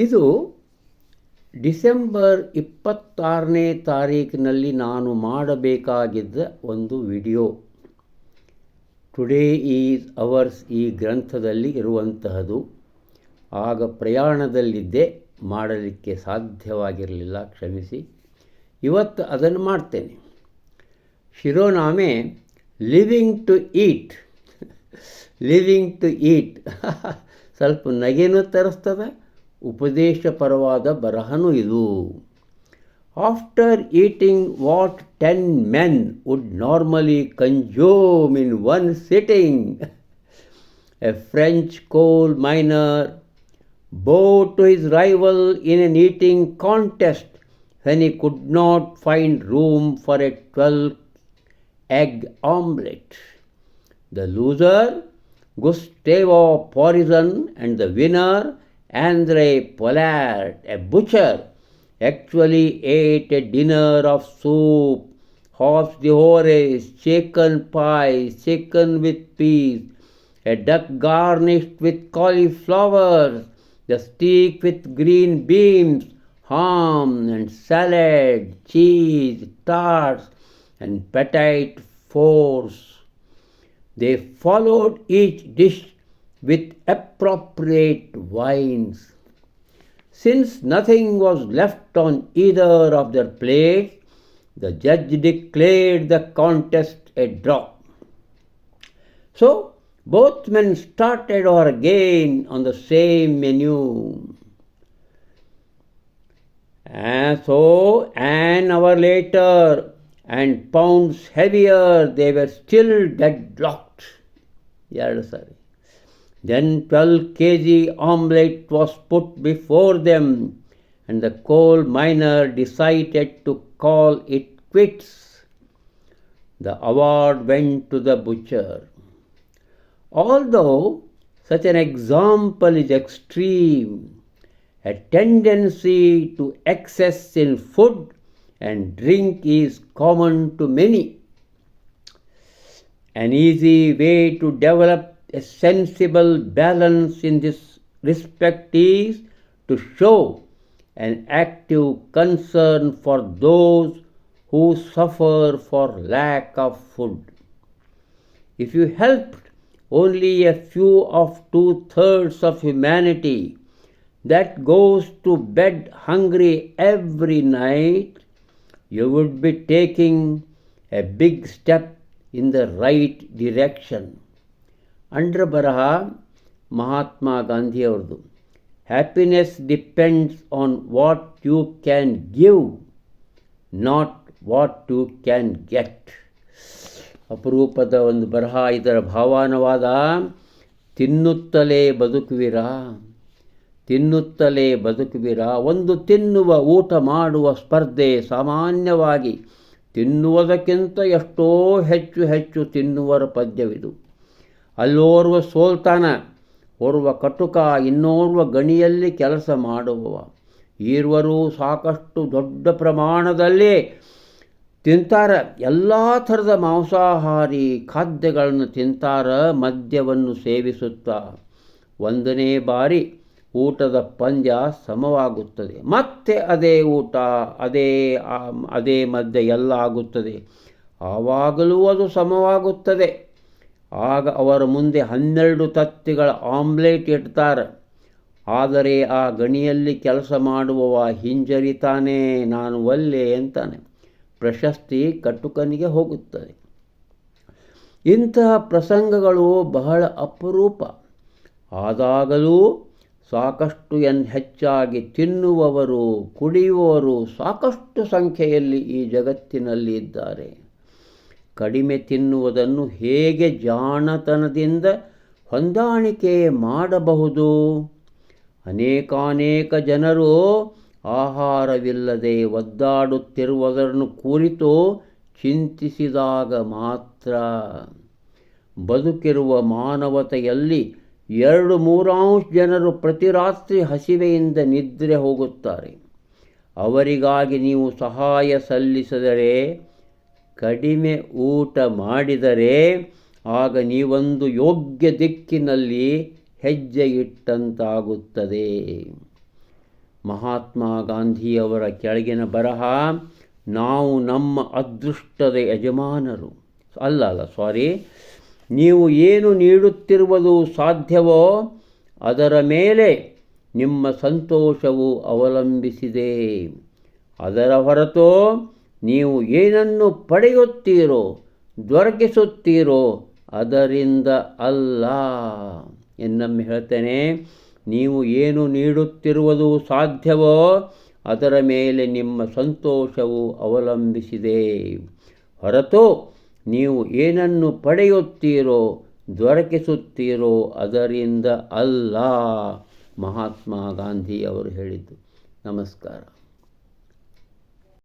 ಇದು ಡಿಸೆಂಬರ್ ಇಪ್ಪತ್ತಾರನೇ ತಾರೀಕಿನಲ್ಲಿ ನಾನು ಮಾಡಬೇಕಾಗಿದ್ದ ಒಂದು ವಿಡಿಯೋ. ಟುಡೇ ಈಸ್ ಅವರ್ಸ್ ಈ ಗ್ರಂಥದಲ್ಲಿ ಇರುವಂತಹದು. ಆಗ ಪ್ರಯಾಣದಲ್ಲಿದ್ದೆ, ಮಾಡಲಿಕ್ಕೆ ಸಾಧ್ಯವಾಗಿರಲಿಲ್ಲ, ಕ್ಷಮಿಸಿ. ಇವತ್ತು ಅದನ್ನು ಮಾಡ್ತೇನೆ. ಶಿರೋನಾಮೆ living to eat living to eat ಸ್ವಲ್ಪ ನಗೆನೂ ತರಿಸ್ತದೆ. ಉಪದೇಶಪರವಾದ ಬರಹನೂ ಇದು after eating what ten men would normally consume in one sitting a French coal miner bowed to his rival in an eating contest when he could not find room for a 12 egg omelette. The loser, Gustavo Porizon, and the winner, Andre Pollard, a butcher, actually ate a dinner of soup, horse de horse, chicken pie, chicken with peas, a duck garnished with cauliflowers, the steak with green beans, ham and salad, cheese, tarts, and petite force. They followed each dish with appropriate wines. Since nothing was left on either of their plates, the judge declared the contest a draw. So both men started over again on the same menu. And so an hour later, and pounds heavier, they were still deadlocked. Yardasari. Then 12 kg omelette was put before them, and the coal miner decided to call it quits. The award went to the butcher. Although such an example is extreme, a tendency to excess in food and drink is common to many. An easy way to develop a sensible balance in this respect is to show an active concern for those who suffer for lack of food. If you helped only a few of two thirds of humanity that goes to bed hungry every night, you would be taking a big step in the right direction. ಅಂಡ್ರ ಬರಹ Mahatma ಗಾಂಧಿಯವ್ರದ್ದು happiness depends on what you can give not what you can get ಅಪರೂಪದ ಒಂದು ಬರಹ, ಇದರ ಭಾವಾನುವಾದ, ತಿನ್ನುತ್ತಲೇ ಬದುಕುವಿರಾ? ತಿನ್ನುತ್ತಲೇ ಬದುಕುವಿರಾ? ಒಂದು ತಿನ್ನುವ, ಊಟ ಮಾಡುವ ಸ್ಪರ್ಧೆ ಸಾಮಾನ್ಯವಾಗಿ ತಿನ್ನುವುದಕ್ಕಿಂತ ಎಷ್ಟೋ ಹೆಚ್ಚು ಹೆಚ್ಚು ತಿನ್ನುವರ ಪದ್ಯವಿದು ಅಲ್ಲೋರ್ವ ಸೋಲ್ತಾನ, ಓರ್ವ ಕಟುಕ, ಇನ್ನೋರ್ವ ಗಣಿಯಲ್ಲಿ ಕೆಲಸ ಮಾಡುವವ. ಈರ್ವರು ಸಾಕಷ್ಟು ದೊಡ್ಡ ಪ್ರಮಾಣದಲ್ಲಿ ತಿಂತಾರ. ಎಲ್ಲ ಥರದ ಮಾಂಸಾಹಾರಿ ಖಾದ್ಯಗಳನ್ನು ತಿಂತಾರ, ಮದ್ಯವನ್ನು ಸೇವಿಸುತ್ತಾ. ಒಂದನೇ ಬಾರಿ ಊಟದ ಪಂದ್ಯ ಸಮವಾಗುತ್ತದೆ. ಮತ್ತೆ ಅದೇ ಊಟ, ಅದೇ ಅದೇ ಮದ್ಯ ಎಲ್ಲ ಆಗುತ್ತದೆ. ಆವಾಗಲೂ ಅದು ಸಮವಾಗುತ್ತದೆ. ಆಗ ಅವರ ಮುಂದೆ ಹನ್ನೆರಡು ತತ್ತಿಗಳ ಆಮ್ಲೆಟ್ ಇಡ್ತಾರೆ. ಆದರೆ ಆ ಗಣಿಯಲ್ಲಿ ಕೆಲಸ ಮಾಡುವವ ಹಿಂಜರಿತಾನೆ ನಾನು ಒಲ್ಲೆ ಅಂತಾನೆ. ಪ್ರಶಸ್ತಿ ಕಟುಕನಿಗೆ ಹೋಗುತ್ತದೆ. ಇಂತಹ ಪ್ರಸಂಗಗಳು ಬಹಳ ಅಪರೂಪ. ಆದಾಗಲೂ ಸಾಕಷ್ಟು ಎನ್ ಹೆಚ್ಚಾಗಿ ತಿನ್ನುವವರು, ಕುಡಿಯುವವರು ಸಾಕಷ್ಟು ಸಂಖ್ಯೆಯಲ್ಲಿ ಈ ಜಗತ್ತಿನಲ್ಲಿ ಇದ್ದಾರೆ ಕಡಿಮೆ ತಿನ್ನುವುದನ್ನು ಹೇಗೆ ಜಾಣತನದಿಂದ ಹೊಂದಾಣಿಕೆ ಮಾಡಬಹುದು? ಅನೇಕಾನೇಕ ಜನರು ಆಹಾರವಿಲ್ಲದೆ ಒದ್ದಾಡುತ್ತಿರುವುದನ್ನು ಕುರಿತು ಚಿಂತಿಸಿದಾಗ ಮಾತ್ರ. ಬದುಕಿರುವ ಮಾನವತೆಯಲ್ಲಿ ಎರಡು ಮೂರಾಂಶ ಜನರು ಪ್ರತಿ ರಾತ್ರಿ ಹಸಿವೆಯಿಂದ ನಿದ್ರೆ ಹೋಗುತ್ತಾರೆ. ಅವರಿಗಾಗಿ ನೀವು ಸಹಾಯ ಸಲ್ಲಿಸಿದರೆ ಕಡಿಮೆ ಊಟ ಮಾಡಿದರೆ ಆಗ ನೀವೊಂದು ಯೋಗ್ಯ ದಿಕ್ಕಿನಲ್ಲಿ ಹೆಜ್ಜೆ ಇಟ್ಟಂತಾಗುತ್ತದೆ ಮಹಾತ್ಮ ಗಾಂಧಿಯವರ ಕೆಳಗಿನ ಬರಹ, ನಾವು ನಮ್ಮ ಅದೃಷ್ಟದ ಯಜಮಾನರು. ಅಲ್ಲ ಅಲ್ಲ ಸಾರಿ ನೀವು ಏನು ನೀಡುತ್ತಿರುವುದು ಸಾಧ್ಯವೋ ಅದರ ಮೇಲೆ ನಿಮ್ಮ ಸಂತೋಷವು ಅವಲಂಬಿಸಿದೆ. ಅದರ ಹೊರತು ನೀವು ಏನನ್ನು ಪಡೆಯುತ್ತೀರೋ ದೊರಕಿಸುತ್ತೀರೋ ಅದರಿಂದ ಅಲ್ಲ. ಇನ್ನೊಮ್ಮೆ ಹೇಳ್ತೇನೆ, ನೀವು ಏನು ನೀಡುತ್ತಿರುವುದು ಸಾಧ್ಯವೋ, ಅದರ ಮೇಲೆ ನಿಮ್ಮ ಸಂತೋಷವು ಅವಲಂಬಿಸಿದೆ. ಹೊರತು ನೀವು ಏನನ್ನು ಪಡೆಯುತ್ತೀರೋ ದೊರಕಿಸುತ್ತೀರೋ ಅದರಿಂದ ಅಲ್ಲ. ಮಹಾತ್ಮ ಗಾಂಧಿ ಅವರು ಹೇಳಿದ್ದು. ನಮಸ್ಕಾರ.